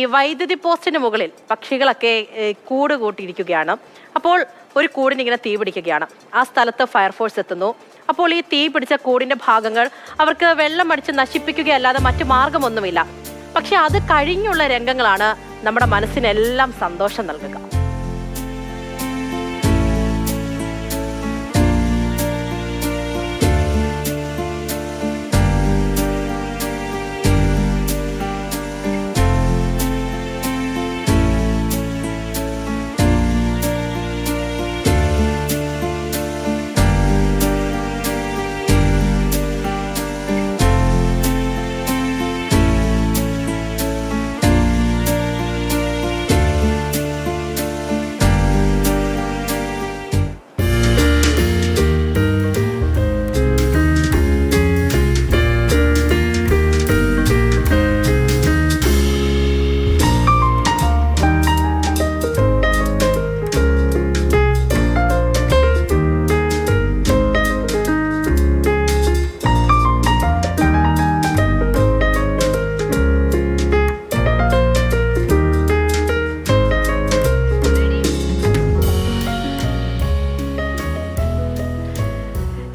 ഈ വൈദ്യുതി പോസ്റ്റിന് മുകളിൽ പക്ഷികളൊക്കെ കൂട് കൂട്ടിയിരിക്കുകയാണ്. അപ്പോൾ ഒരു കൂടിന് ഇങ്ങനെ തീ പിടിക്കുകയാണ്. ആ സ്ഥലത്ത് ഫയർഫോഴ്സ് എത്തുന്നു. അപ്പോൾ ഈ തീ പിടിച്ച കൂടിന്റെ ഭാഗങ്ങൾ അവർക്ക് വെള്ളം അടിച്ച് നശിപ്പിക്കുകയല്ലാതെ മറ്റു മാർഗമൊന്നുമില്ല. പക്ഷെ അത് കഴിഞ്ഞുള്ള രംഗങ്ങളാണ് നമ്മുടെ മനസ്സിനെല്ലാം സന്തോഷം നൽകുക.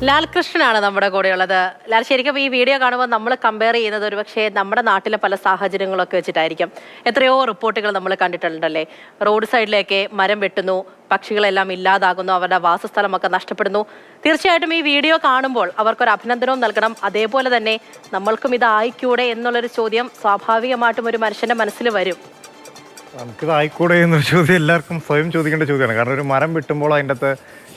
ലാൽകൃഷ്ണനാണ് നമ്മുടെ കൂടെയുള്ളത്. ലാൽ ശരിക്കും ഈ വീഡിയോ കാണുമ്പോൾ നമ്മൾ കമ്പയർ ചെയ്യുന്നത് ഒരു പക്ഷേ നമ്മുടെ നാട്ടിലെ പല സാഹചര്യങ്ങളൊക്കെ വെച്ചിട്ടായിരിക്കും. എത്രയോ റിപ്പോർട്ടുകൾ നമ്മൾ കണ്ടിട്ടുണ്ടല്ലേ? റോഡ് സൈഡിലേക്ക് മരം വെട്ടുന്നു പക്ഷികളെല്ലാം ഇല്ലാതാകുന്നു അവരുടെ വാസസ്ഥലമൊക്കെ നഷ്ടപ്പെടുന്നു. തീർച്ചയായിട്ടും ഈ വീഡിയോ കാണുമ്പോൾ അവർക്കൊരു അഭിനന്ദനവും നൽകണം. അതേപോലെ തന്നെ നമ്മൾക്കും ഇതായിക്കൂടെ എന്നുള്ളൊരു ചോദ്യം സ്വാഭാവികമായിട്ടും ഒരു മനുഷ്യന്റെ മനസ്സിൽ വരും. നമുക്കിത് ആയിക്കൂടെ എന്നൊരു ചോദ്യം എല്ലാവർക്കും സ്വയം ചോദിക്കേണ്ട ചോദ്യമാണ്. കാരണം ഒരു മരം വിട്ടുമ്പോൾ അതിന്റെ അകത്ത്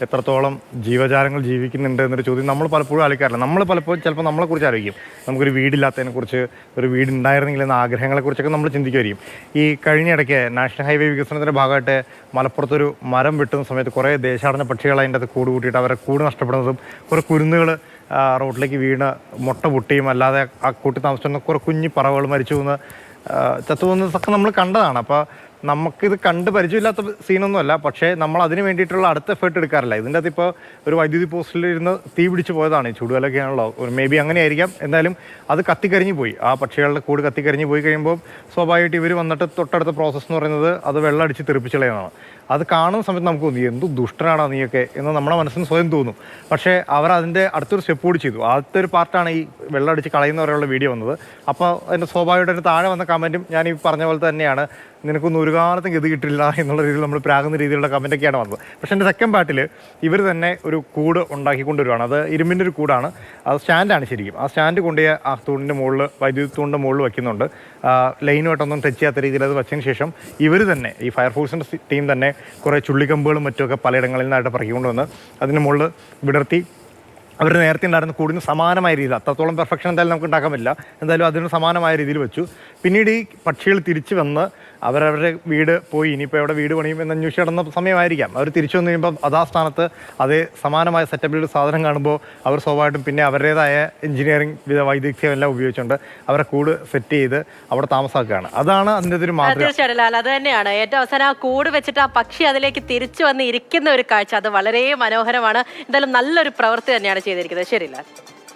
എത്രത്തോളം ജീവജാലങ്ങൾ ജീവിക്കുന്നുണ്ട് എന്നൊരു ചോദ്യം നമ്മൾ പലപ്പോഴും ആലോചിക്കാറില്ല. നമ്മൾ പലപ്പോഴും ചിലപ്പോൾ നമ്മളെക്കുറിച്ച് ആലോചിക്കും. നമുക്കൊരു വീടില്ലാത്തതിനെക്കുറിച്ച് ഒരു വീട് ഉണ്ടായിരുന്നെങ്കിൽ എന്ന ആഗ്രഹങ്ങളെക്കുറിച്ചൊക്കെ നമ്മൾ ചിന്തിക്കുമായിരിക്കും. ഈ കഴിഞ്ഞ ഇടയ്ക്ക് നാഷണൽ ഹൈവേ വികസനത്തിന്റെ ഭാഗമായിട്ട് മലപ്പുറത്തൊരു മരം വെട്ടുന്ന സമയത്ത് കുറേ ദേശാടന പക്ഷികൾ അതിന്റെ അകത്ത് കൂട് കൂട്ടിയിട്ട് അവരെ കൂട് നഷ്ടപ്പെടുന്നതും കുറേ കുരുന്നുകൾ റോഡിലേക്ക് വീണ് മുട്ട പൊട്ടിയും അല്ലാതെ ആ കൂട്ടി താമസിച്ചിരുന്ന കുറേ കുഞ്ഞു പറവകൾ മരിച്ചു പോകുന്ന ചത്തുപോകുന്നതൊക്കെ നമ്മൾ കണ്ടതാണ്. അപ്പോൾ നമുക്കിത് കണ്ട് പരിചയമില്ലാത്ത സീനൊന്നുമല്ല പക്ഷേ നമ്മൾ അതിന് വേണ്ടിയിട്ടുള്ള അടുത്ത എഫേർട്ട് എടുക്കാറില്ല. ഇതിന്റെ അകത്ത് ഇപ്പോൾ ഒരു വൈദ്യുതി പോസ്റ്റിൽ ഇരുന്ന് തീ പിടിച്ച് പോയതാണ്. ഈ ചൂടുകാലൊക്കെയാണല്ലോ മേ ബി അങ്ങനെ ആയിരിക്കാം. എന്തായാലും അത് കത്തിക്കരിഞ്ഞു പോയി. ആ പക്ഷികളുടെ കൂട് കത്തിക്കരിഞ്ഞു പോയി കഴിയുമ്പോൾ സ്വാഭാവികമായിട്ട് ഇവർ വന്നിട്ട് തൊട്ടടുത്ത പ്രോസസ്സ് എന്ന് പറയുന്നത് അത് വെള്ളം അടിച്ച് തെറിപ്പിച്ചുള്ളതാണ് അത് കാണുന്ന സമയത്ത് നമുക്ക് തോന്നി എന്തു ദുഷ്ടനാണോ നീയൊക്കെ? എന്ന് നമ്മുടെ മനസ്സിന് സ്വയം തോന്നും. പക്ഷേ അവർ അതിന്റെ അടുത്തൊരു സ്റ്റെപ്പ് കൂടി ചെയ്തു. ആദ്യത്തെ ഒരു പാർട്ടാണ് ഈ വെള്ളം അടിച്ച് കളയുന്നവരെയുള്ള വീഡിയോ വന്നത്. അപ്പോൾ അതിന്റെ സ്വാഭാവികമായിട്ട് ഒരു താഴെ വന്ന കമന്റും ഞാൻ ഈ പറഞ്ഞ പോലെ തന്നെയാണ്. നിനക്കൊന്നും ഒരു കാലത്തും ഗതി കിട്ടില്ല എന്നുള്ള രീതിയിൽ നമ്മൾ പ്രാകുന്ന രീതിയിലുള്ള കമന്റൊക്കെയാണ് വന്നത്. പക്ഷേ എന്റെ സെക്കൻഡ് പാർട്ടിൽ ഇവർ തന്നെ ഒരു കൂട് ഉണ്ടാക്കിക്കൊണ്ടുവരുവാണ്. അത് ഇരുമ്പിന്റെ ഒരു കൂടാണ്. അത് സ്റ്റാൻഡാണ് ശരിക്കും. ആ സ്റ്റാൻഡ് കൊണ്ടുപോയി ആ തൂണിന്റെ മുകളിൽ വൈദ്യുതി തൂണിന്റെ മുകളിൽ വയ്ക്കുന്നുണ്ട്. ലൈനുമായിട്ടൊന്നും ടച്ച് ചെയ്യാത്ത രീതിയിൽ അത് വെച്ചതിന് ശേഷം ഇവർ തന്നെ ഈ ഫയർഫോഴ്സിന്റെ ടീം തന്നെ കുറേ ചുള്ളിക്കമ്പുകളും മറ്റുമൊക്കെ പലയിടങ്ങളിൽ നിന്നായിട്ട് പറക്കിക്കൊണ്ടുവന്ന് അതിന് മുകളിൽ വിടർത്തി അവർ നേരത്തെ ഉണ്ടായിരുന്ന കൂടിന് സമാനമായ രീതിയിൽ അത്രത്തോളം പെർഫെക്ഷൻ എന്തായാലും നമുക്ക് ഉണ്ടാക്കാൻ പറ്റില്ല. എന്തായാലും അതിന് സമാനമായ രീതിയിൽ വെച്ചു. പിന്നീട് ഈ പക്ഷികൾ തിരിച്ചു വന്ന് അവരവരുടെ വീട് പോയി ഇനിയിപ്പോൾ എവിടെ വീട് പണിയും എന്ന് അന്വേഷിച്ച് സമയമായിരിക്കാം. അവർ തിരിച്ചു വന്നു കഴിയുമ്പോൾ അതാ സ്ഥാനത്ത് അതേ സമാനമായ സെറ്റപ്പിലൊരു സാധനം കാണുമ്പോൾ അവർ സ്വാഭാവികമായിട്ടും പിന്നെ അവരുടേതായ എഞ്ചിനീയറിംഗ് വൈദഗ്ധ്യം എല്ലാം ഉപയോഗിച്ചുകൊണ്ട് അവരെ കൂട് സെറ്റ് ചെയ്ത് അവിടെ താമസാക്കുകയാണ്. അതാണ് അതിന്റെ ഒരു മാത്രം തീർച്ചയായിട്ടും അത് തന്നെയാണ്. ഏറ്റവും അവസാനം ആ കൂട് വെച്ചിട്ട് ആ പക്ഷി അതിലേക്ക് തിരിച്ചു വന്ന് ഇരിക്കുന്ന ഒരു കാഴ്ച. അത് വളരെ മനോഹരമാണ്. എന്തായാലും നല്ലൊരു പ്രവൃത്തി തന്നെയാണ് ചെയ്തിരിക്കുന്നത്. ശരി ലാൽ.